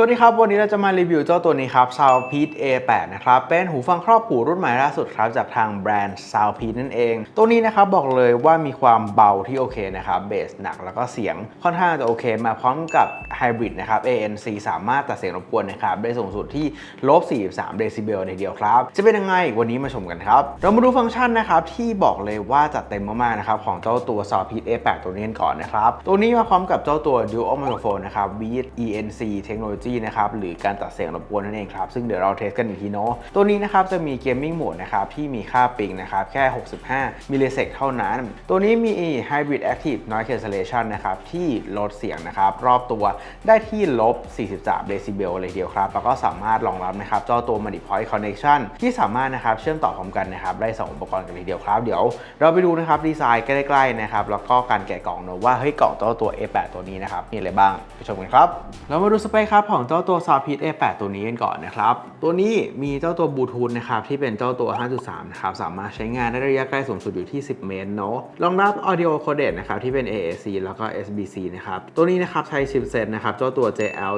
สวัสดีครับ วันนี้เราจะมารีวิวเจ้าตัวนี้ครับ Soundpeat A8 นะครับ เป็นหูฟังครอบหูรุ่นใหม่ล่าสุดครับ จากทางแบรนด์ Soundpeat นั่นเอง ตัวนี้นะครับบอกเลยว่ามีความเบาที่โอเคนะครับเบสหนักแล้วก็เสียงค่อนข้างจะโอเค มาพร้อมกับ Hybrid นะครับ ANC สามารถตัดเสียงรบกวนนะครับได้สูงสุดที่ลบ 43 เดซิเบลในเดียวครับ จะเป็นยังไงวันนี้มาชมกันครับ เรามาดูฟังก์ชันนะครับที่บอกเลยว่าจัดเต็มมากๆนะครับของเจ้าตัว Soundpeat A8 ตัวนี้ก่อนนะครับตัวนี้มาพร้อมกับเจ้าตัว Dual Microphone นะครับ with ENC Technology ะครับหรือการตัดเสียงรบกวนนั่นเองครับซึ่งเดี๋ยวเราเทสกันอีกทีเนาะตัวนี้นะครับจะมี Gaming Mode นะครับที่มีค่าปิงนะครับแค่ 65มิลลิเซกเท่านั้น ตัวนี้มี Hybrid Active Noise Cancellation นะครับที่ลดเสียงนะครับรอบตัวได้ที่ลบ 43เดซิเบลเลยเดียวครับแล้วก็สามารถรองรับนะครับเจ้าตัว MIDI Point Connection ที่สามารถนะครับเชื่อมต่อพร้อมกันนะครับได้สองอุปกรณ์กันเลยเดียวครับเดี๋ยว เราไปดูนะครับดีไซน์ใกล้ๆนะครับแล้วก็การแกะกล่องเนอะว่าเฮ้ยกล่องเจ้าตัว A8 ตัวนี้นะครับมีอะไรบ้างไปชมกันครับเรามาดูสเปคครับของเจ้าตัว Soundpeat A8 ตัวนี้กันก่อนนะครับ ตัวนี้มีเจ้าตัวบลูทูธนะครับที่เป็นเจ้าตัว 5.3 นะครับ สามารถใช้งานได้ระยะไกลสูงสุดอยู่ที่ 10 เมตรเนาะรองรับ Audio Codec นะครับที่เป็น AAC แล้วก็ SBC นะครับ ตัวนี้นะครับใช้ชิปเซ็ตนะครับเจ้าตัว JL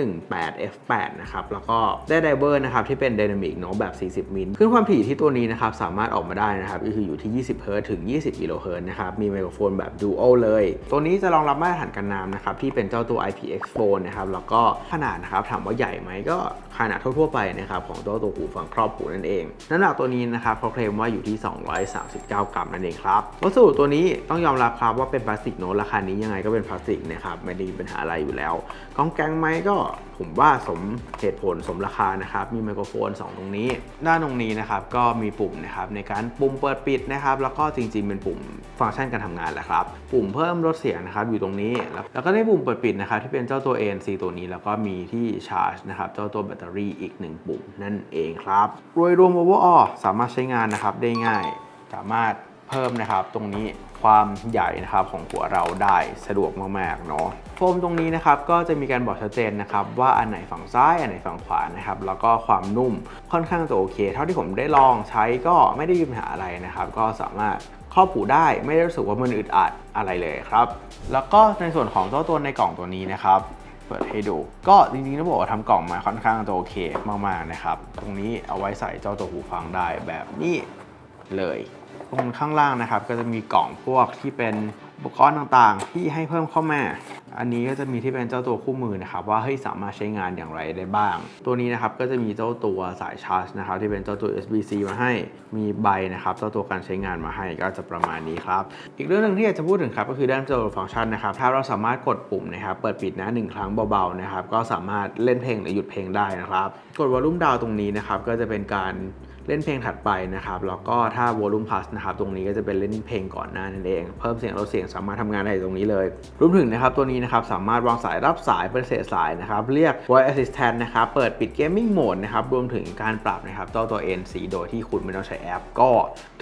7018 F8 นะครับแล้วก็ได้ไดเวอร์นะครับที่เป็น Dynamic เนาะแบบ 40 มิลขึ้นความถี่ที่ตัวนี้นะครับสามารถออกมาได้นะครับก็คืออยู่ที่ 20เฮิรตซ์ถึง 20กิโลเฮิรตซ์นะครับมีไมโครโฟนแบบ Dual เลย ตัวนี้จะรองรับมาตรฐานกันน้ำนะครับที่เป็นเจ้าตัว IPX phone นะครับแล้วก็ขนาดนะครับถามว่าใหญ่ไหมก็ขนาดทั่วๆไปนะครับของตัวตัวหูฟังครอบหูนั่นเอง น้ำหนักตัวนี้นะครับเขาเคลมว่าอยู่ที่ 239 กรัมนั่นเองครับวัสดุตัวนี้ต้องยอมรับครับว่าเป็นพลาสติกโนตราคานี้ยังไงก็เป็นพลาสติกนะครับไม่ได้มีปัญหาอะไรอยู่แล้วกองแกงไหมก็ ผมว่าสมเหตุผลสมราคานะครับ มีไมโครโฟน 2 ตรงนี้ ด้านตรงนี้นะครับก็มีปุ่มนะครับในการปุ่มเปิดปิดนะครับ แล้วก็จริงๆ เป็นปุ่มฟังก์ชันการทำงานแหละครับ ปุ่มเพิ่มลดเสียงนะครับอยู่ตรงนี้แล้วแล้วก็ได้ปุ่มเปิดปิดนะครับที่เป็นเจ้าตัว ANC ตัวนี้ แล้วก็มีที่ชาร์จนะครับเจ้าตัวแบตเตอรี่อีก 1 ปุ่มนั่นเองครับโดยรวม overall สามารถใช้งานนะครับได้ง่าย สามารถเพิ่มนะครับตรงนี้ ความใหญ่นะครับของหัวเราได้สะดวกมากๆเนาะโฟมตรงนี้นะครับก็จะมีการบอกชัดเจนนะครับว่าอันไหนฝั่งซ้ายอันไหนฝั่งขวานะครับแล้วก็ความนุ่มค่อนข้างจะโอเค เท่าที่ผมได้ลองใช้ก็ไม่ได้มีปัญหาอะไรนะครับ ก็สามารถครอบหูได้ไม่ได้รู้สึกว่ามันอึดอัดอะไรเลยครับ แล้วก็ในส่วนของเจ้าตัวในกล่องตัวนี้นะครับเปิดให้ดูก็จริงๆต้องบอกว่าทำกล่องมาค่อนข้างจะโอเคมากๆนะครับ ตรงนี้เอาไว้ใส่เจ้าตัวหูฟังได้แบบนี้เลย ตรงข้างล่างนะครับ ก็จะมีกล่องพวกที่เป็นอุปกรณ์ต่างๆ ที่ให้เพิ่มเข้ามา อันนี้ก็จะมีที่เป็นเจ้าตัวคู่มือนะครับ ว่าเฮ้ยสามารถใช้งานอย่างไรได้บ้าง ตัวนี้นะครับก็จะมีเจ้าตัวสายชาร์จนะครับ ที่เป็นเจ้าตัว USB-C มาให้มีใบนะครับ เจ้าตัวการใช้งานมาให้ก็จะประมาณนี้ครับ อีกเรื่องหนึ่งที่อยากจะพูดถึงครับก็คือด้านเจ้าตัวฟังก์ชันนะครับ ถ้าเราสามารถกดปุ่มนะครับ เปิดปิดนะหนึ่งครั้งเบาๆนะครับ ก็สามารถเล่นเพลงหรือหยุดเพลงได้นะครับ กดวอลลุ่มดาวตรงนี้นะครับก็จะเป็นการ เล่นเพลงถัดไปนะครับ แล้วก็ถ้า volume plus นะครับ ตรงนี้ก็จะเป็นเล่นเพลงก่อนหน้านั่นเอง เพิ่มเสียงลดเสียงสามารถทำงานได้ตรงนี้เลย รวมถึงนะครับ ตัวนี้นะครับ สามารถวางสายรับสายเป็นเศษสายนะครับ เรียก voice assistant นะครับ เปิดปิด gaming mode นะครับ รวมถึงการปรับนะครับเจ้าตัว NC โดยที่คุณไม่ต้องใช้แอป ก็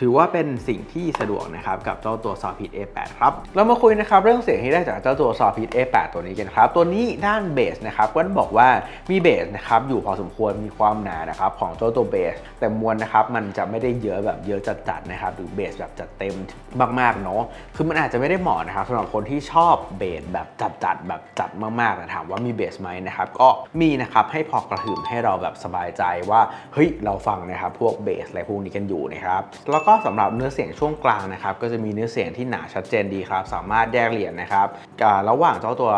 ถือว่าเป็นสิ่งที่สะดวกนะครับ กับเจ้าตัว Soundpeat A8 ครับ เรามาคุยนะครับเรื่องเสียงที่ได้จากเจ้าตัว Soundpeat A8 ตัวนี้กันครับ ตัวนี้ด้านเบสนะครับ ก็ต้องบอกว่ามีเบสนะครับอยู่พอสมควร มีความหนานะครับของเจ้าตัวเบสแต่มวลนะครับมันจะไม่ได้เยอะแบบเยอะจัดๆนะครับหรือเบสแบบจัดเต็มมากๆเนาะคือมันอาจจะไม่ได้เหมาะนะครับสำหรับคนที่ชอบเบสแบบจัดๆแบบจัดมากๆแต่ถามว่ามีเบสไหมนะครับก็มีนะครับให้พอกระหึ่มให้เราแบบสบายใจว่าเฮ้ยเราฟังนะครับพวกเบสอะไรพวกนี้กันอยู่นะครับแล้วก็สำหรับเนื้อเสียงช่วงกลางนะครับก็จะมีเนื้อเสียงที่หนาชัดเจนดีครับสามารถแยกเหรียญนะครับ ระหว่างเจ้าตัว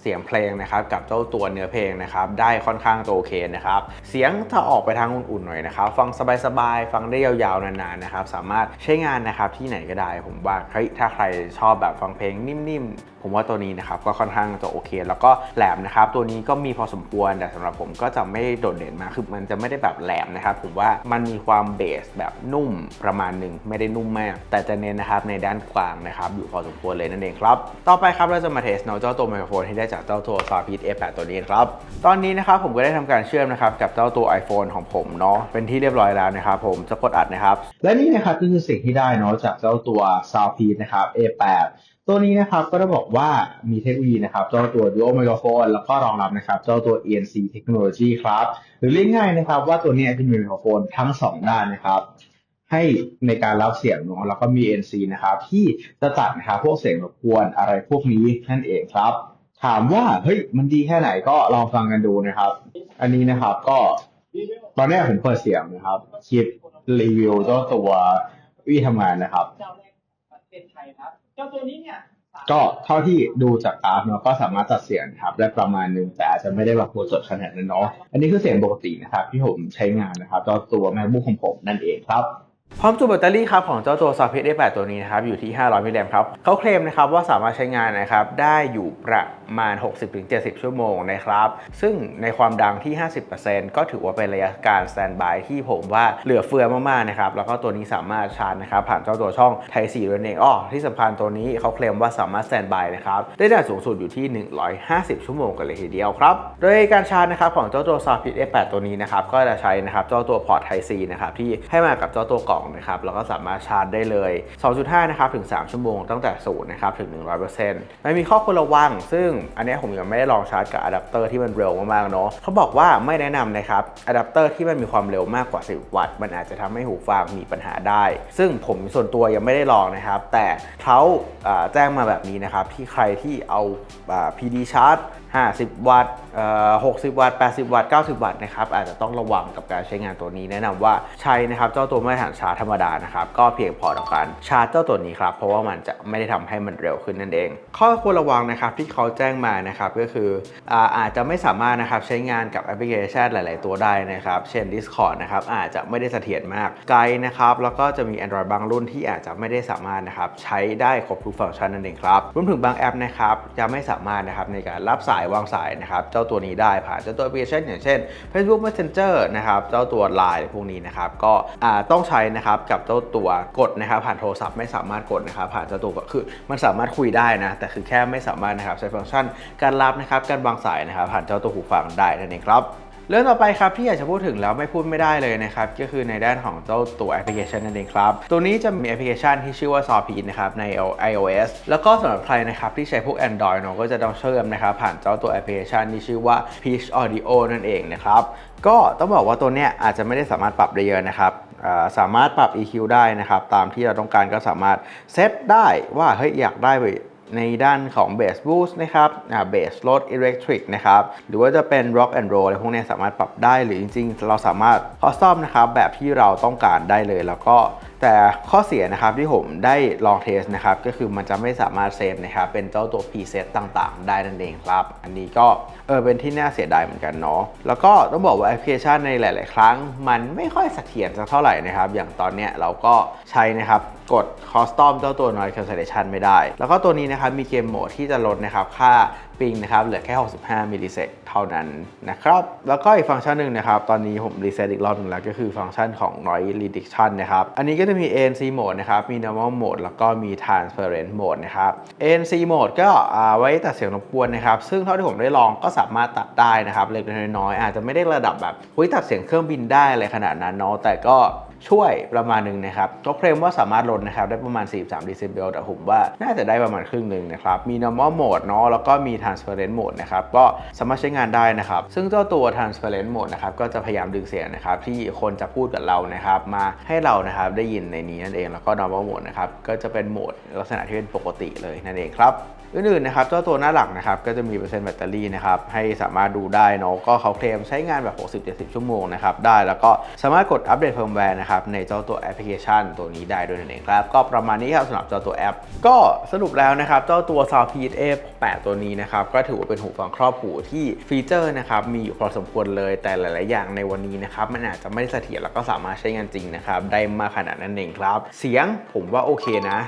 เสียงเพลงนะครับกับเจ้าตัวเนื้อเพลงนะครับได้ค่อนข้างโอเคนะครับเสียงถ้าออกไปทางอุ่นๆหน่อยนะครับฟังสบายๆฟังได้ยาวๆนานๆนะครับสามารถใช้งานนะครับที่ไหนก็ได้ผมว่าเฮ้ยถ้าใครชอบแบบฟังเพลงนิ่มๆผมว่าตัวนี้นะครับก็ค่อนข้างจะโอเค แล้วก็แหลมนะครับ ตัวนี้ก็มีพอสมควรแต่สำหรับผมก็จะไม่โดดเด่นมากคือมันจะไม่ได้แบบแหลมนะครับ ผมว่ามันมีความเบสแบบนุ่มประมาณหนึ่งไม่ได้นุ่มมาก แต่จะเน้นนะครับในด้านกลางนะครับอยู่พอสมควรเลยนั่นเองครับ ต่อไปครับเราจะมาเทสเนาะเจ้าตัวไมโครโฟนที่ได้จากเจ้าตัว Soundpeat A8 ตัวนี้ครับตอนนี้นะครับผมก็ได้ทำการเชื่อมนะครับกับเจ้าตัว iPhone ของผมเนาะเป็นที่เรียบร้อยแล้วนะครับผมจะกดอัดนะครับและนี่นะครับก็คือสิ่งที่ได้เนาะจากเจ้าตัว Soundpeat นะครับ A8 ตัวนี้นะครับก็ต้องบอกว่ามีเทคโนโลยีนะครับเจ้าตัว Dual Microphone แล้วก็รองรับนะครับเจ้าตัว ENC Technology ครับ หรือเรียกง่ายนะครับว่าตัวนี้จะมีไมโครโฟนทั้ง 2 ด้านนะครับให้ในการรับเสียงเนาะแล้วก็มี NC นะครับที่จะตัดนะครับพวกเสียงรบกวนอะไรพวกนี้นั่นเองครับ ถามว่าเฮ้ยมันดีแค่ไหนก็ลองฟังกันดูนะครับ อันนี้นะครับก็ตอนแรกผมเปิดเสียงนะครับคลิปรีวิวเจ้าตัววิธีทำงานนะครับ เจ้าตัวนี้เนี่ยก็เท่าที่ดูจากกราฟเนาะก็สามารถตัดเสียงครับได้ประมาณนึงแต่อาจจะไม่ได้แบบโคตรสดขนาดนั้นเนาะอันนี้คือเสียงปกตินะครับที่ผมใช้งานนะครับจ้าตัวแม่บุ๊กของผมนั่นเองครับ พร้อมจุแบตเตอรี่ครับของเจ้าตัว s o f t a 8 ตัวนี้นะครับอยู่ที่ 500 มิลลิแอมป์ครับเขาเคลมนะครับว่าสามารถใช้งานนะครับได้อยู่ประมาณ 60-70 ชั่วโมงนะครับ ซึ่งในความดังที่ 50%ก็ถือว่าเป็นระยะการสแตนบายที่ผมว่าเหลือเฟือมากๆนะครับแล้วก็ตัวนี้สามารถชาร์จนะครับผ่านเจ้าตัวช่อง Type C ด้วยนั่นเองอ้อที่สำคัญตัวนี้เขาเคลมว่าสามารถสแตนบายนะครับได้นานสูงสุดอยู่ที่ 150 ชั่วโมงกันเลยทีเดียวครับโดยการชาร์จนะครับของเจ้าตัว s o f t a 8 ตัวนี้นะครับก็จะใช้นะครับเจ้าตัวพอร์ต Type C นะครับที่ให้มากับเจ้าตัวกล่องนะครับแล้วก็สามารถชาร์จได้เลย 2.5 นะครับถึง 3 ชั่วโมงตั้งแต่ศูนย์นะครับถึง 100%มันมีข้อควรระวัง ซึ่งอันนี้ผมยังไม่ได้ลองชาร์จกับอะแดปเตอร์ที่มันเร็วมากๆเนาะเขาบอกว่าไม่แนะนำนะครับอะแดปเตอร์ที่มันมีความเร็วมากกว่า 10 วัตต์ มันอาจจะทำให้หูฟังมีปัญหาได้ ซึ่งผมส่วนตัวยังไม่ได้ลองนะครับ แต่เขาแจ้งมาแบบนี้นะครับที่ใครที่เอาอ่า PD ชาร์จ50 วัตต์เอ่อ60 วัตต์ 80 วัตต์ 90 วัตต์นะครับอาจจะต้องระวังกับการใช้งานตัวนี้ แนะนำว่าใช้นะครับเจ้าตัวมาตรฐานชาร์จธรรมดานะครับก็เพียงพอต่อการชาร์จเจ้าตัวนี้ครับเพราะว่ามันจะไม่ได้ทำให้มันเร็วขึ้นนั่นเอง ข้อควรระวังนะครับที่เขาแจ้งมานะครับก็คืออาอาจจะไม่สามารถนะครับใช้งานกับแอปพลิเคชันหลาย ๆ ตัวได้นะครับเช่น Discord นะครับอาจจะไม่ได้เสถียรมากไกด์นะครับแล้วก็จะมี Android บางรุ่นที่อาจจะไม่ได้สามารถนะครับใช้ได้ครบทุกฟังก์ชันนั่นเองครับรวมถึงบางแอปนะครับจะไม่สามารถนะครับในการรับสายวางสายนะครับเจ้าตัวนี้ได้ผ่านเจ้าตัวแอปพลิเคชันอย่างเช่น Facebook Messenger นะครับเจ้าตัว Line พวกนี้นะครับก็ต้องใช้นะครับกับเจ้าตัวกดนะครับผ่านโทรศัพท์ไม่สามารถกดนะครับผ่านเจ้าตัวก็คือมันสามารถคุยได้นะแต่คือแค่ไม่สามารถนะครับใช้ฟังก์ชันการรับนะครับการวางสายนะครับผ่านเจ้าตัวหูฟังได้นั่นเองครับ เรื่องต่อไปครับที่อยากจะพูดถึงแล้วไม่พูดไม่ได้เลยนะครับ ก็คือในด้านของเจ้าตัวแอปพลิเคชันนั่นเองครับ ตัวนี้จะมีแอปพลิเคชันที่ชื่อว่า s o p e นะครับใน iOS แล้วก็สำหรับใครนะครับที่ใช้พวก Android เนอะก็จะต้องเชื่อมนะครับผ่านเจ้าตัวแอปพลิเคชันที่ชื่อว่า Peach Audio นั่นเองนะครับก็ต้องบอกว่าตัวเนี้ยอาจจะไม่ได้สามารถปรับได้เยอะนะครับสามารถปรับ EQ ได้นะครับตามที่เราต้องการก็สามารถเซตได้ว่าเฮ้ยอยากได้ ในด้านของ Bass Boost นะครับอ่า Bass Load Electric นะครับ หรือว่าจะเป็น Rock and Roll อะไรพวกนี้สามารถปรับได้ หรือจริงๆ เราสามารถ custom นะครับ แบบที่เราต้องการได้เลย แล้วก็ แต่ข้อเสียนะครับที่ผมได้ลองเทสนะครับก็คือมันจะไม่สามารถเซฟนะครับเป็นเจ้าตัว preset ต่างๆ ได้นั่นเองครับ อันนี้ก็เออเป็นที่น่าเสียดายเหมือนกันเนาะแล้วก็ต้องบอกว่าแอปพลิเคชันในหลาย ๆ ครั้ง มันไม่ค่อยเสถียรสักเท่าไหร่นะครับ อย่างตอนเนี้ยเราก็ใช้นะครับกด custom เจ้าตัว noise cancellation ไม่ได้ แล้วก็ตัวนี้นะครับมีเกมโหมดที่จะลดนะครับค่า ปิงนะครับเหลือแค่ 65มิลลิเซกเท่านั้นนะครับ แล้วก็อีกฟังก์ชันหนึ่งนะครับ ตอนนี้ผมรีเซ็ตอีกรอบหนึ่งแล้วก็คือฟังก์ชันของ noise reduction นะครับ อันนี้ก็จะมี ANC mode นะครับ มี normal mode แล้วก็มี transparent mode นะครับ ANC mode ก็อ่าไว้ตัดเสียงรบกวนนะครับ ซึ่งเท่าที่ผมได้ลองก็สามารถตัดได้นะครับ เล็กน้อยๆอาจจะไม่ได้ระดับแบบเฮ้ยตัดเสียงเครื่องบินได้อะไรขนาดนั้นเนาะแต่ก็ช่วยประมาณหนึ่งนะครับก็เคลมว่าสามารถลดนะครับได้ประมาณ 43 d b แต่ผมว่าน่าจะได้ประมาณครึ่งหนึ่งนะครับมี normal mode เนาะแล้วก็มี transparent mode นะครับก็สามารถใช้งานได้นะครับ ซึ่งเจ้าตัว transparent mode นะครับก็จะพยายามดึงเสียงนะครับที่คนจะพูดกับเรานะครับมาให้เรานะครับได้ยินในนี้นั่นเองแล้วก็ normal mode นะครับก็จะเป็นโหมดลักษณะที่เป็นปกติเลยนั่นเองครับ อื่นๆนะครับเจ้าตัวหน้าหลักนะครับก็จะมีเปอร์เซ็นต์แบตเตอรี่นะครับให้สามารถดูได้เนาะก็เขาเคลมใช้งานแบบ 60-70 ชั่วโมงนะครับได้แล้วก็สามารถกดอัปเดตเฟิร์มแวร์นะครับในเจ้าตัวแอปพลิเคชันตัวนี้ได้ด้วยนั่นเองครับก็ประมาณนี้ครับสำหรับเจ้าตัวแอป ก็สรุปแล้วนะครับเจ้าตัว Soundpeed A8 ตัวนี้นะครับก็ถือว่าเป็นหูฟังครอบหูที่ฟีเจอร์นะครับมีอยู่พอสมควรเลยแต่หลาย ๆ อย่างในวันนี้นะครับมันอาจจะไม่ได้เสถียรแล้วก็สามารถใช้งานจริงนะครับได้มากขนาดนั้นเองครับ เสียงผมว่าโอเคนะ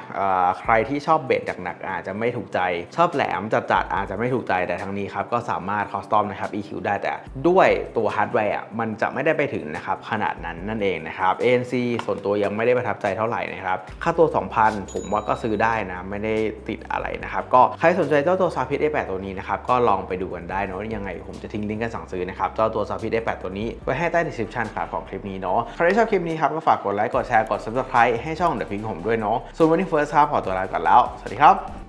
ใครที่ชอบเบสหนักๆอาจจะไม่ถูกใจชอบแหลมจัดๆอาจจะไม่ถูกใจแต่ทั้งนี้ครับก็สามารถคอสตอมนะครับ EQ ได้แต่ด้วยตัวฮาร์ดแวร์มันจะไม่ได้ไปถึงนะครับขนาดนั้นนั่นเองนะครับ ANC ส่วนตัวยังไม่ได้ประทับใจเท่าไหร่นะครับค่าตัว 2,000 ผมว่าก็ซื้อได้นะ ไม่ได้ติดอะไรนะครับ ก็ใครสนใจเจ้าตัว s a p i t A8 ตัวนี้นะครับก็ลองไปดูกันได้เนาะยังไงผมจะทิ้งลิงก์การสั่งซื้อนะครับเจ้าตัว s a p i t A8 ตัวนี้ไว้ให้ใต้ description ครับของคลิปนี้เนาะใครที่ชอบคลิปนี้ครับก็ฝากกดไลค์กดแชร์กด subscribe ให้ช่อง The Pink ผมด้วยเนาะส่วนวันนี้ First ครับขอตัวลาก่อนแล้ว สวัสดีครับ